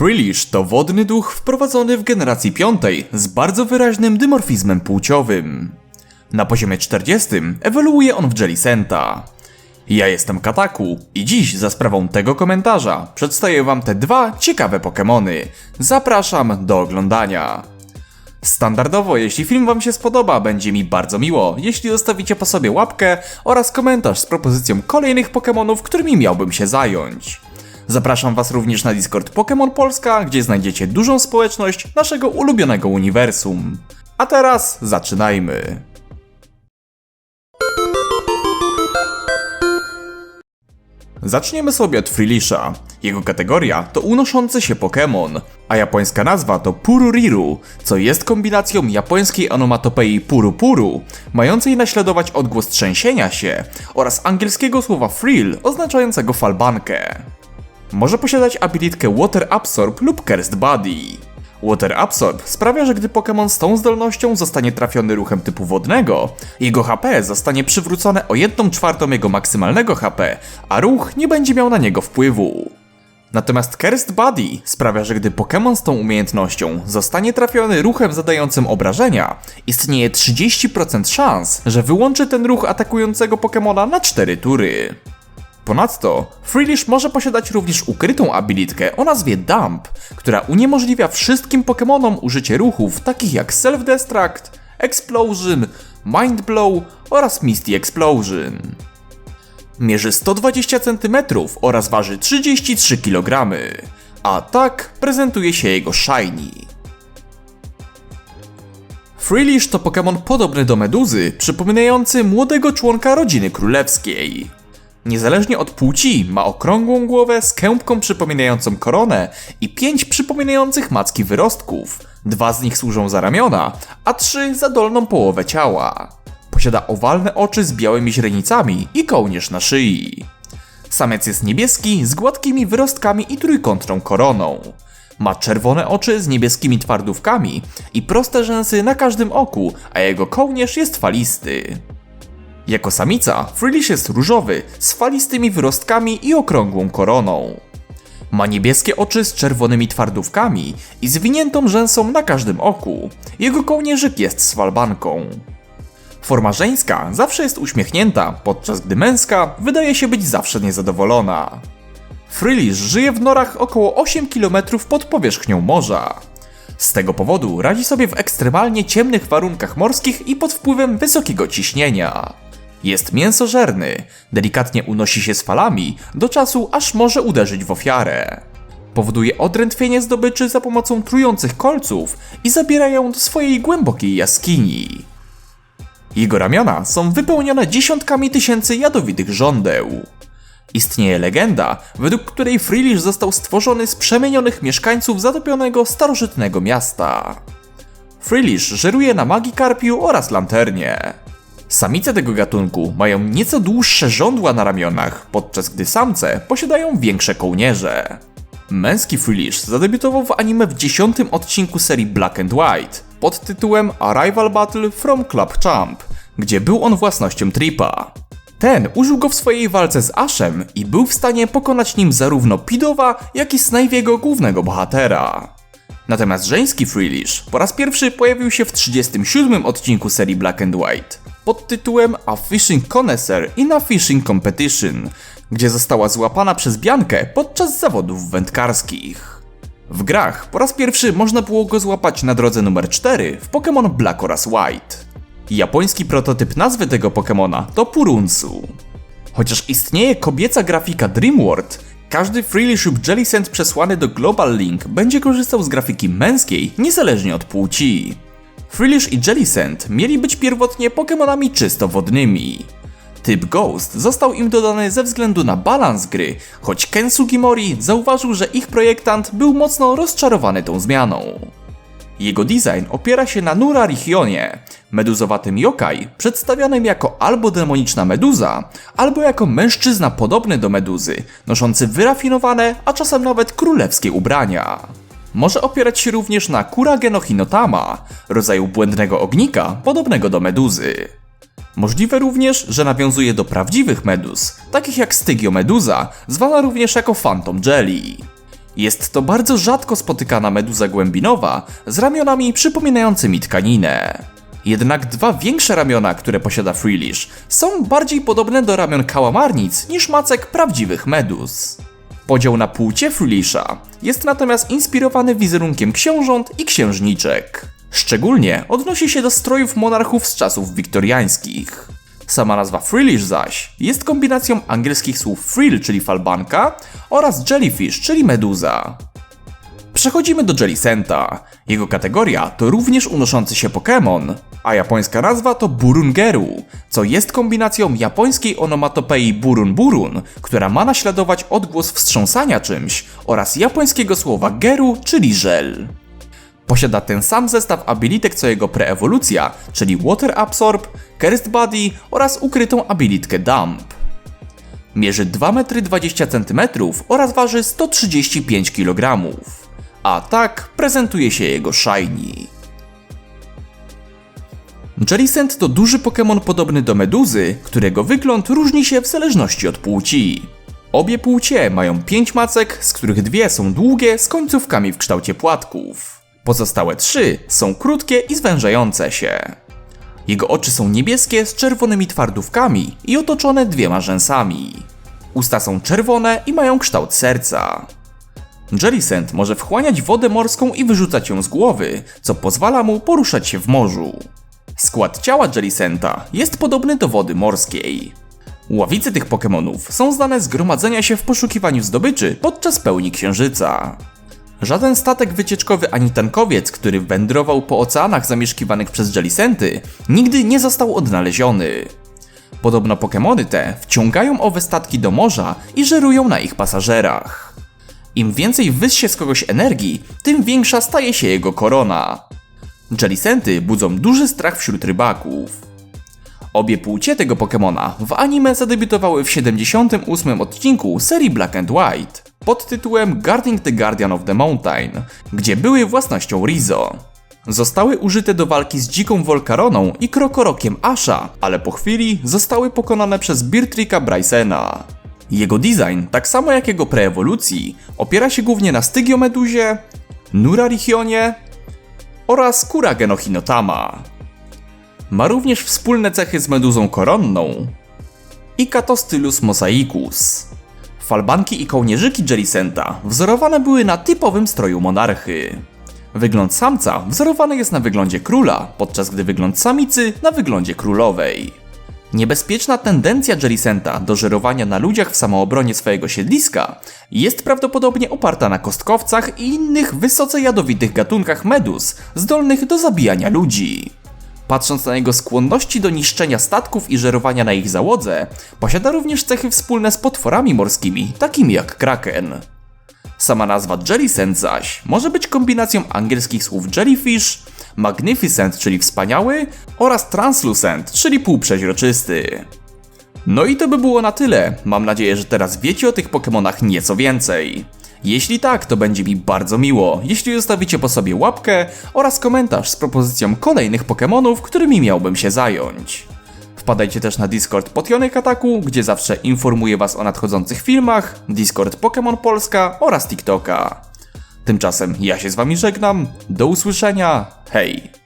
Freelish to wodny duch wprowadzony w generacji piątej z bardzo wyraźnym dymorfizmem płciowym. Na poziomie 40 ewoluuje on w Jellicenta. Ja jestem Kataku i dziś za sprawą tego komentarza przedstawię wam te dwa ciekawe Pokémony. Zapraszam do oglądania. Standardowo, jeśli film Wam się spodoba, będzie mi bardzo miło, jeśli zostawicie po sobie łapkę oraz komentarz z propozycją kolejnych Pokémonów, którymi miałbym się zająć. Zapraszam Was również na Discord Pokémon Polska, gdzie znajdziecie dużą społeczność naszego ulubionego uniwersum. A teraz zaczynajmy. Zaczniemy sobie od Freelisha. Jego kategoria to unoszący się Pokémon, a japońska nazwa to Pururiru, co jest kombinacją japońskiej onomatopei puru puru, mającej naśladować odgłos trzęsienia się, oraz angielskiego słowa frill oznaczającego falbankę. Może posiadać abilitkę Water Absorb lub Cursed Body. Water Absorb sprawia, że gdy Pokémon z tą zdolnością zostanie trafiony ruchem typu wodnego, jego HP zostanie przywrócone o 1 czwartą jego maksymalnego HP, a ruch nie będzie miał na niego wpływu. Natomiast Cursed Body sprawia, że gdy Pokémon z tą umiejętnością zostanie trafiony ruchem zadającym obrażenia, istnieje 30% szans, że wyłączy ten ruch atakującego Pokémona na 4 tury. Ponadto, Freelish może posiadać również ukrytą abilitkę o nazwie Dump, która uniemożliwia wszystkim Pokémonom użycie ruchów takich jak Self-Destruct, Explosion, Mind Blow oraz Misty Explosion. Mierzy 120 cm oraz waży 33 kg, a tak prezentuje się jego Shiny. Freelish to Pokémon podobny do Meduzy, przypominający młodego członka rodziny królewskiej. Niezależnie od płci, ma okrągłą głowę z kępką przypominającą koronę i pięć przypominających macki wyrostków. Dwa z nich służą za ramiona, a trzy za dolną połowę ciała. Posiada owalne oczy z białymi źrenicami i kołnierz na szyi. Samiec jest niebieski z gładkimi wyrostkami i trójkątną koroną. Ma czerwone oczy z niebieskimi twardówkami i proste rzęsy na każdym oku, a jego kołnierz jest falisty. Jako samica, Freelish jest różowy, z falistymi wyrostkami i okrągłą koroną. Ma niebieskie oczy z czerwonymi twardówkami i zwiniętą rzęsą na każdym oku. Jego kołnierzyk jest z. Forma żeńska zawsze jest uśmiechnięta, podczas gdy męska wydaje się być zawsze niezadowolona. Freelish żyje w norach około 8 km pod powierzchnią morza. Z tego powodu radzi sobie w ekstremalnie ciemnych warunkach morskich i pod wpływem wysokiego ciśnienia. Jest mięsożerny, delikatnie unosi się z falami do czasu, aż może uderzyć w ofiarę. Powoduje odrętwienie zdobyczy za pomocą trujących kolców i zabiera ją do swojej głębokiej jaskini. Jego ramiona są wypełnione dziesiątkami tysięcy jadowitych żądeł. Istnieje legenda, według której Freelish został stworzony z przemienionych mieszkańców zatopionego starożytnego miasta. Freelish żeruje na Magikarpiu oraz Lanternie. Samice tego gatunku mają nieco dłuższe żądła na ramionach, podczas gdy samce posiadają większe kołnierze. Męski Freelish zadebiutował w anime w dziesiątym odcinku serii Black and White pod tytułem Arrival Battle from Club Champ, gdzie był on własnością Tripa. Ten użył go w swojej walce z Ashem i był w stanie pokonać nim zarówno Pidowa, jak i Snajwiego głównego bohatera. Natomiast żeński Freelish po raz pierwszy pojawił się w 37 odcinku serii Black and White pod tytułem A Fishing Connoisseur in a Fishing Competition, gdzie została złapana przez Biankę podczas zawodów wędkarskich. W grach po raz pierwszy można było go złapać na drodze numer 4 w Pokémon Black oraz White. Japoński prototyp nazwy tego Pokémona to Purunsu. Chociaż istnieje kobieca grafika Dreamworld, każdy Freely lub Jellicent przesłany do Global Link będzie korzystał z grafiki męskiej, niezależnie od płci. Freelish i Jellicent mieli być pierwotnie Pokémonami czysto wodnymi. Typ Ghost został im dodany ze względu na balans gry, choć Ken Sugimori zauważył, że ich projektant był mocno rozczarowany tą zmianą. Jego design opiera się na Nura Richionie, meduzowatym yokai, przedstawionym jako albo demoniczna meduza, albo jako mężczyzna podobny do meduzy, noszący wyrafinowane, a czasem nawet królewskie ubrania. Może opierać się również na Kurageno Hinotama, rodzaju błędnego ognika podobnego do meduzy. Możliwe również, że nawiązuje do prawdziwych meduz, takich jak Stygiomeduza, zwana również jako Phantom Jelly. Jest to bardzo rzadko spotykana meduza głębinowa z ramionami przypominającymi tkaninę. Jednak dwa większe ramiona, które posiada Freelish, są bardziej podobne do ramion kałamarnic niż macek prawdziwych meduz. Podział na płcie Freelisha jest natomiast inspirowany wizerunkiem książąt i księżniczek. Szczególnie odnosi się do strojów monarchów z czasów wiktoriańskich. Sama nazwa Freelish zaś jest kombinacją angielskich słów frill, czyli falbanka, oraz jellyfish, czyli meduza. Przechodzimy do Jellicenta. Jego kategoria to również unoszący się Pokémon, a japońska nazwa to Burungeru, co jest kombinacją japońskiej onomatopei Burun Burun, która ma naśladować odgłos wstrząsania czymś, oraz japońskiego słowa geru, czyli żel. Posiada ten sam zestaw abilitek co jego preewolucja, czyli Water Absorb, Cursed Body oraz ukrytą abilitkę Dump. Mierzy 2,20 m oraz waży 135 kg. A tak prezentuje się jego Shiny. Jellicent to duży Pokémon podobny do Meduzy, którego wygląd różni się w zależności od płci. Obie płcie mają 5 macek, z których dwie są długie z końcówkami w kształcie płatków. Pozostałe trzy są krótkie i zwężające się. Jego oczy są niebieskie z czerwonymi twardówkami i otoczone dwiema rzęsami. Usta są czerwone i mają kształt serca. Jellicent może wchłaniać wodę morską i wyrzucać ją z głowy, co pozwala mu poruszać się w morzu. Skład ciała Jellicenta jest podobny do wody morskiej. Ławice tych Pokémonów są znane z gromadzenia się w poszukiwaniu zdobyczy podczas pełni księżyca. Żaden statek wycieczkowy ani tankowiec, który wędrował po oceanach zamieszkiwanych przez Jellicenty, nigdy nie został odnaleziony. Podobno Pokémony te wciągają owe statki do morza i żerują na ich pasażerach. Im więcej wyssie z kogoś energii, tym większa staje się jego korona. Jellicenty budzą duży strach wśród rybaków. Obie płcie tego Pokemona w anime zadebiutowały w 78 odcinku serii Black and White pod tytułem Guarding the Guardian of the Mountain, gdzie były własnością Rizo. Zostały użyte do walki z dziką Volcaroną i krokorokiem Asha, ale po chwili zostały pokonane przez Birtrika Brysena. Jego design, tak samo jak jego preewolucji, opiera się głównie na Stygiomeduzie, Nurarihionie oraz Kurageno Hinotama. Ma również wspólne cechy z meduzą koronną i Catostylus mosaicus. Falbanki i kołnierzyki Jellicenta wzorowane były na typowym stroju monarchy. Wygląd samca wzorowany jest na wyglądzie króla, podczas gdy wygląd samicy na wyglądzie królowej. Niebezpieczna tendencja Jellicenta do żerowania na ludziach w samoobronie swojego siedliska jest prawdopodobnie oparta na kostkowcach i innych wysoce jadowitych gatunkach meduz zdolnych do zabijania ludzi. Patrząc na jego skłonności do niszczenia statków i żerowania na ich załodze, posiada również cechy wspólne z potworami morskimi, takimi jak kraken. Sama nazwa Jellicent zaś może być kombinacją angielskich słów jellyfish, magnificent, czyli wspaniały, oraz translucent, czyli półprzeźroczysty. No i to by było na tyle. Mam nadzieję, że teraz wiecie o tych Pokémonach nieco więcej. Jeśli tak, to będzie mi bardzo miło, jeśli zostawicie po sobie łapkę oraz komentarz z propozycją kolejnych Pokémonów, którymi miałbym się zająć. Wpadajcie też na Discord Potionek Ataku, gdzie zawsze informuję Was o nadchodzących filmach, Discord Pokémon Polska oraz TikToka. Tymczasem ja się z Wami żegnam, do usłyszenia, hej!